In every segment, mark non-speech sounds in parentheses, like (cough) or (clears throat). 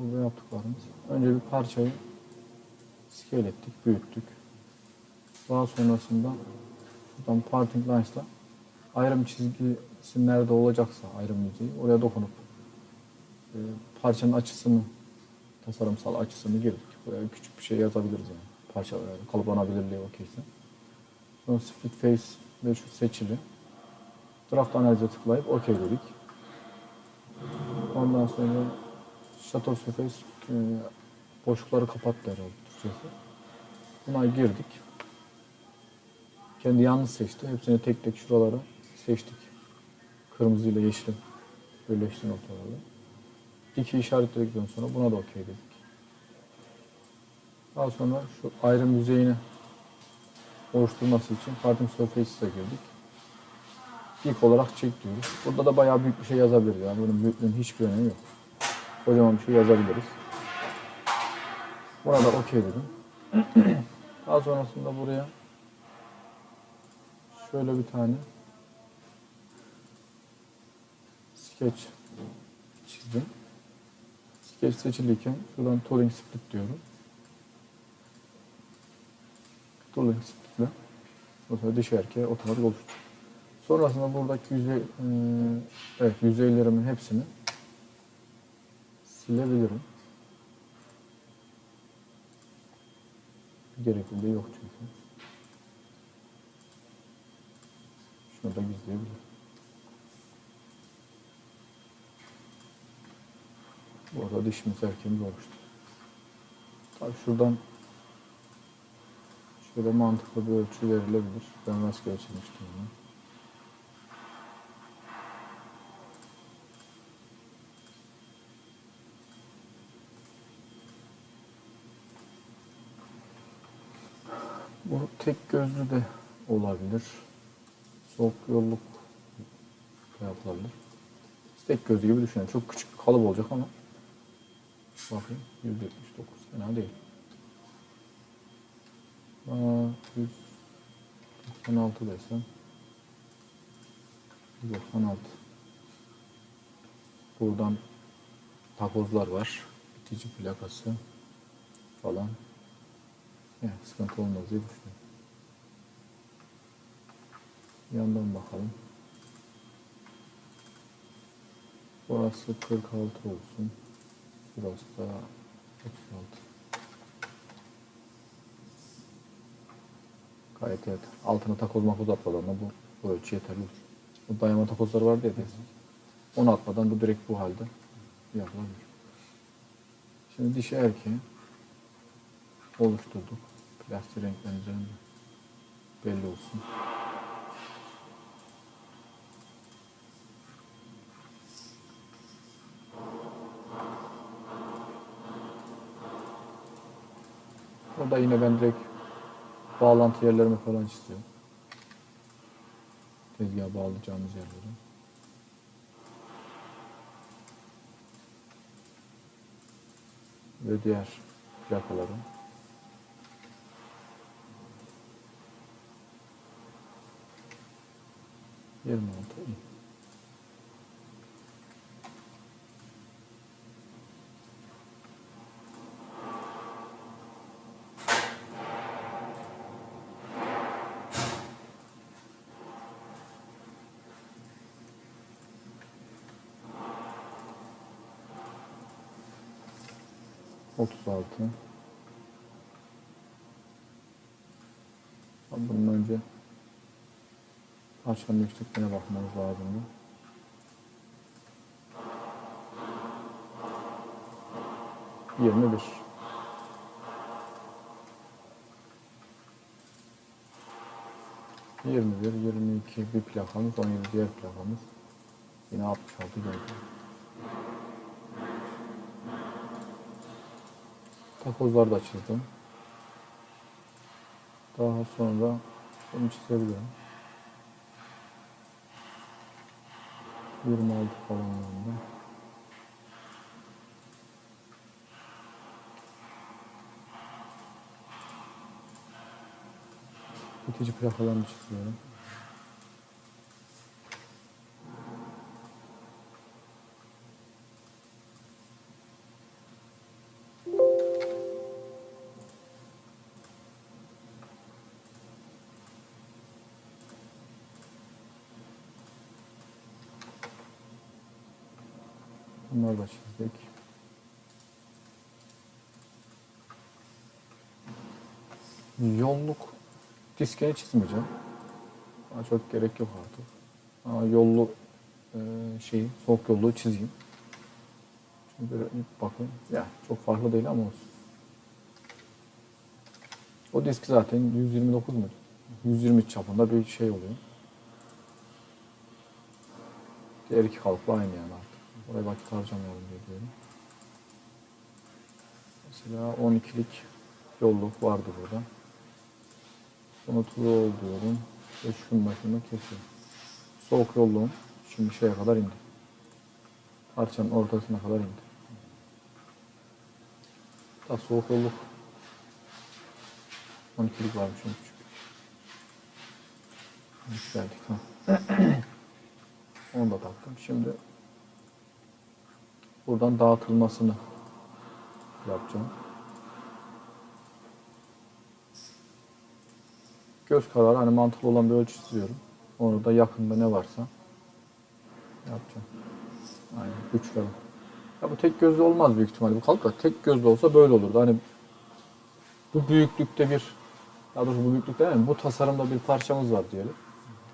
burada yaptıklarımız. Önce bir parçayı scale ettik, büyüttük. Daha sonrasında şuradan parting lines'la ayrım çizgisi nerede olacaksa ayrım yüzeyi oraya dokunup e, parçanın açısını tasarımsal açısını girdik. Buraya küçük bir şey yazabiliriz yani. Parça yani kalıplanabilirliği okeyse. Sonra split face ve şu seçili. Draft analize tıklayıp okey dedik. Ondan sonra shutter surface e, boşlukları kapat herhalde Türkçesi. Buna girdik. Kendi yalnız seçti. Hepsini tek tek şuraları seçtik. Kırmızı ile yeşil birleşti noktaları. İki işaretledikten sonra buna da okey dedik. Daha sonra şu ayrım yüzeyini oluşturması için parting surface'e girdik. İlk olarak çek diyoruz. Burada da bayağı büyük bir şey yazabiliriz. Yani bunun büyüklüğünün hiçbir önemi yok. Kocaman bir şey yazabiliriz. Buna da okey dedim. (clears throat) Daha sonrasında buraya şöyle bir tane sketch çizdim. Sketch seçiliyken şuradan tooling split diyorum. Tooling splitle o sonra dış erkeğe otomatik oluştu. Sonrasında buradaki yüzey, evet yüzeylerimin hepsini silebilirim. Gerekliliği yok çünkü. Şunu da gizleyebilirim. Bu arada dişimiz erkeğimiz oluştu. Tabii şuradan şöyle mantıklı bir ölçü verilebilir. Ben rastgele çizmiştim bunu. Bu tek gözlü de olabilir. Soğuk yolluk da yapılabilir. Tek gözlü gibi düşünün. Çok küçük kalıp olacak ama bakayım 179 fena değil. Aa, 196 desem 196 Buradan takozlar var. Bitici plakası falan. Yani sıkıntı olmaz diye düşünüyorum. Yandan bakalım. Burası 46 olsun. Burası da 36. Gayet evet. Altına takoz makoz atmadan da bu, bu ölçü yeterli olur. Bu dayama takozları vardı ya destek. Onu atmadan bu direkt bu halde yapılabilir. Şimdi dişi erkeği oluşturduk. Plastik renklendirelim de belli olsun. Burada yine ben direkt bağlantı yerlerimi falan çiziyorum. Tezgah bağlayacağımız yerleri. Ve diğer plakaları. Yirmi altı. iyi. Otuz altı. Bunun önce parçanın yüksekliğine bakmamız lazımdı. Yirmi bir. Yirmi bir, yirmi iki bir plakamız, on yedi diğer plakamız. Yine 66 geldi. Takozlar da çizdim. Daha sonra bunu çizebilirim. 26 falan yanında. Bitici plakalarını çiziyorum. Bunları da çizdik. Yolluk diskini çizmeyeceğim. Daha çok gerek yok artık. Ama yollu e, şeyi, soğuk yolluğu çizeyim. Şimdi böyle bakın. Ya çok farklı değil ama olsun. O disk zaten 129 mu? 120 çapında bir şey oluyor. Diğer iki kalıpla aynı yani artık. Oraya vakit harcamayalım diye diyorum. Mesela 12'lik yolluk vardı burada. Bunu ol diyorum. Ve şunu kesiyorum. Soğuk yolluğum şimdi şeye kadar indi. Parçanın ortasına kadar indi. Da soğuk yolluk 12'lik varmış geldik tamam. (clears throat) Onu da taktım. Şimdi buradan dağıtılmasını yapacağım. Göz kararı hani mantıklı olan bir ölçü çiziyorum. Onu da yakında ne varsa yapacağım. Aynen güçlerim. Ya bu tek gözlü olmaz büyük ihtimalle bu kalıp da tek gözlü olsa böyle olurdu. Hani bu büyüklükte bir daha doğrusu bu büyüklükte yani bu tasarımda bir parçamız var diyelim.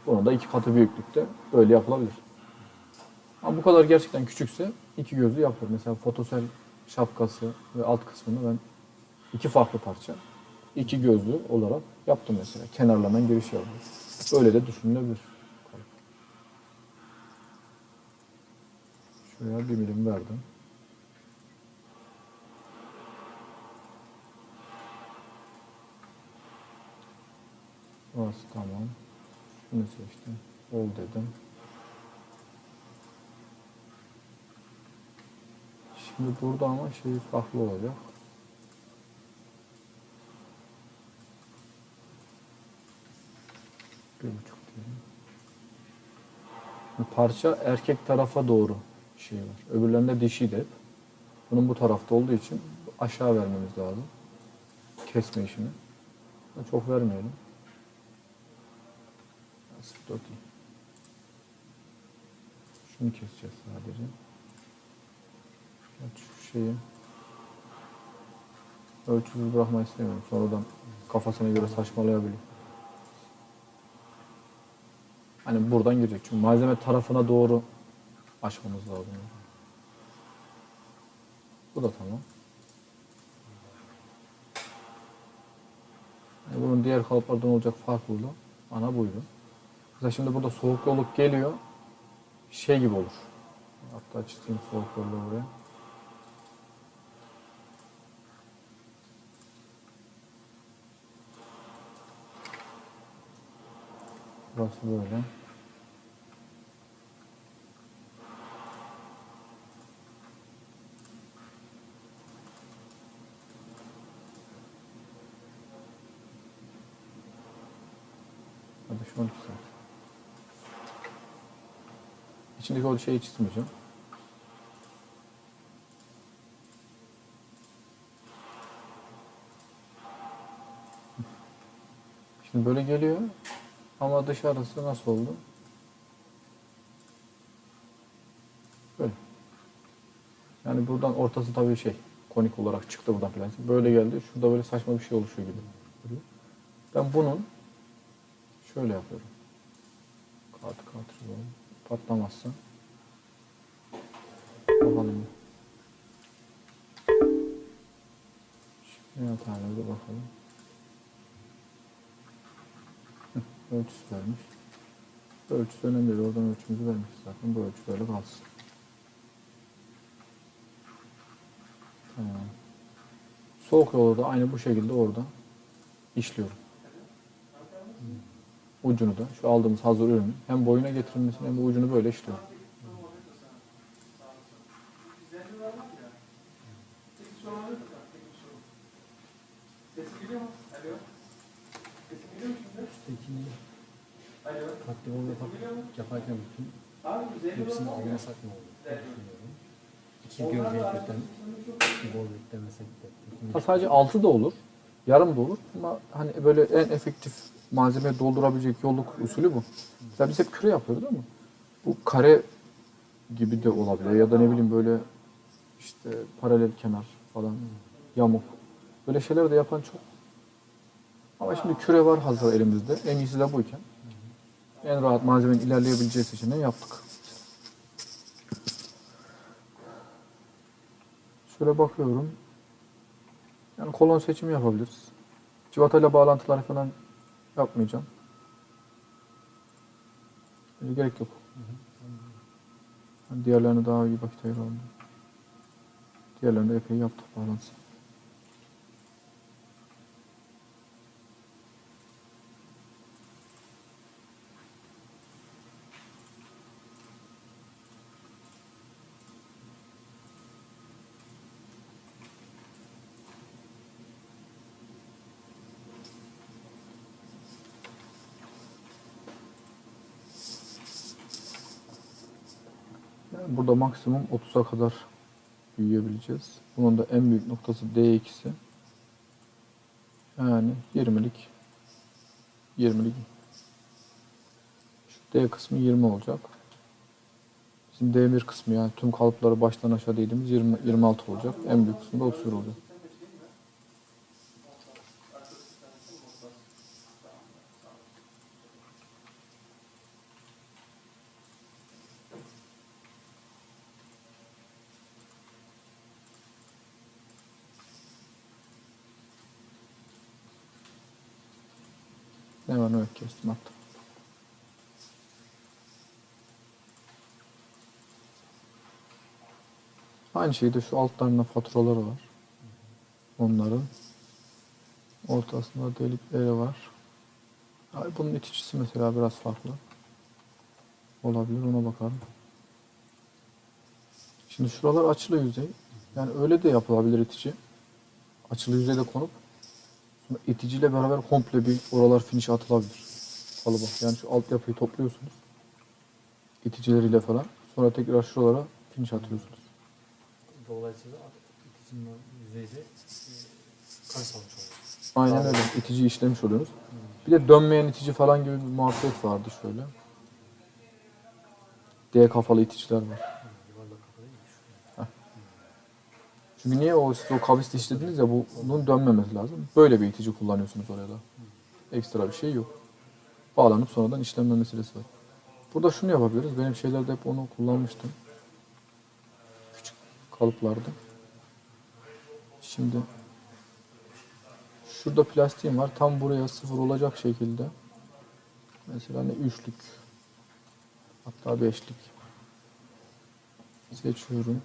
Bunu da iki katı büyüklükte böyle yapılabilir. Ama bu kadar gerçekten küçükse iki gözlü yapılır. Mesela fotosel şapkası ve alt kısmını ben iki farklı parça, iki gözlü olarak yaptım mesela. Kenarlarından giriş yaptım. Böyle de düşünülebilir. Şuraya bir milim verdim. Burası tamam. Şunu seçtim. Ol dedim. Şimdi burada ama şey farklı olacak. Bir buçuk diyelim. Parça erkek tarafa doğru şey var. Öbürlerinde dişi de hep. Bunun bu tarafta olduğu için aşağı vermemiz lazım. Kesme işini. Çok vermeyelim. 0.4 iyi. Şunu keseceğiz sadece. Şu şeyi ölçüsüz bırakmayı istemiyorum. Sonradan kafasına göre saçmalayabilir. Hani buradan girecek. Çünkü malzeme tarafına doğru açmamız lazım. Bu da tamam. Yani bunun diğer kalıplardan olacak farklılığı ana buydu. Mesela şimdi burada soğuk yolluk geliyor. Şey gibi olur. Hatta çizeyim soğuk yolluğu buraya. Burası böyle. 12 saat. İçindeki o şeyi çizmeyeceğim. Şimdi böyle geliyor. Ama dışarısı nasıl oldu? Böyle. Yani buradan ortası tabii şey konik olarak çıktı buradan falan. Böyle geldi. Şurada böyle saçma bir şey oluşuyor gibi. Ben bunun şöyle yapıyorum. Kağıt kağıt patlamazsa. Bakalım. Şimdi tane bir bakalım. Ölçüsü vermiş. Ölçüsü önemli değil. Oradan ölçümüzü vermiş zaten. Bu ölçü böyle kalsın. Tamam. Soğuk yolu da aynı bu şekilde orada işliyorum. Ucunu da şu aldığımız hazır ürünü hem boyuna getirilmesini hem de ucunu böyle işliyorum. Almasak mı olur? İki gövdelikten, bir bol yüklemesek de. Ha, sadece altı da olur. Yarım da olur. Ama hani böyle en efektif malzeme doldurabilecek yolluk usulü bu. Mesela biz hep küre yapıyoruz ama bu kare gibi de olabilir. Ya da ne bileyim böyle işte paralel kenar falan, yamuk. Böyle şeyler de yapan çok. Ama şimdi küre var hazır elimizde. En iyisi de buyken. En rahat malzemenin ilerleyebileceği seçeneği yaptık. Şöyle bakıyorum. Yani kolon seçimi yapabiliriz. Civatayla bağlantılar falan yapmayacağım. Böyle gerek yok. Diğerlerine daha iyi vakit ayıralım. Diğerlerinde epey yaptık bağlantısı. Burada maksimum 30'a kadar büyüyebileceğiz. Bunun da en büyük noktası D2'si. Yani 20'lik 20'lik şu D kısmı 20 olacak. Bizim D1 kısmı yani tüm kalıpları baştan aşağı değdiğimiz 20, 26 olacak. En büyük kısmı da 31 olacak. Öyle kestim attım. Aynı şeyde şu altlarında faturaları var. Onların. Ortasında delikleri var. Ay bunun iticisi mesela biraz farklı. Olabilir ona bakalım. Şimdi şuralar açılı yüzey. Yani öyle de yapılabilir itici. Açılı yüzeyde konup Sonra iticiyle beraber komple bir oralar finish atılabilir. Kalıba. Yani şu altyapıyı topluyorsunuz. İticileriyle falan. Sonra tekrar şuralara finish atıyorsunuz. Dolayısıyla iticinin oluyor. Aynen öyle. İtici işlemiş oluyorsunuz. Bir de dönmeyen itici falan gibi bir muhabbet vardı şöyle. D kafalı iticiler var. Yuvarlak kafalı değil. Çünkü niye o siz o kavisle işlediniz ya bu- bunun dönmemesi lazım. Böyle bir itici kullanıyorsunuz oraya da. Ekstra bir şey yok. Bağlanıp sonradan işlenme meselesi var. Burada şunu yapabiliriz. Benim şeylerde hep onu kullanmıştım. Küçük kalıplarda. Şimdi şurada plastiğim var. Tam buraya sıfır olacak şekilde. Mesela ne üçlük hatta beşlik seçiyorum.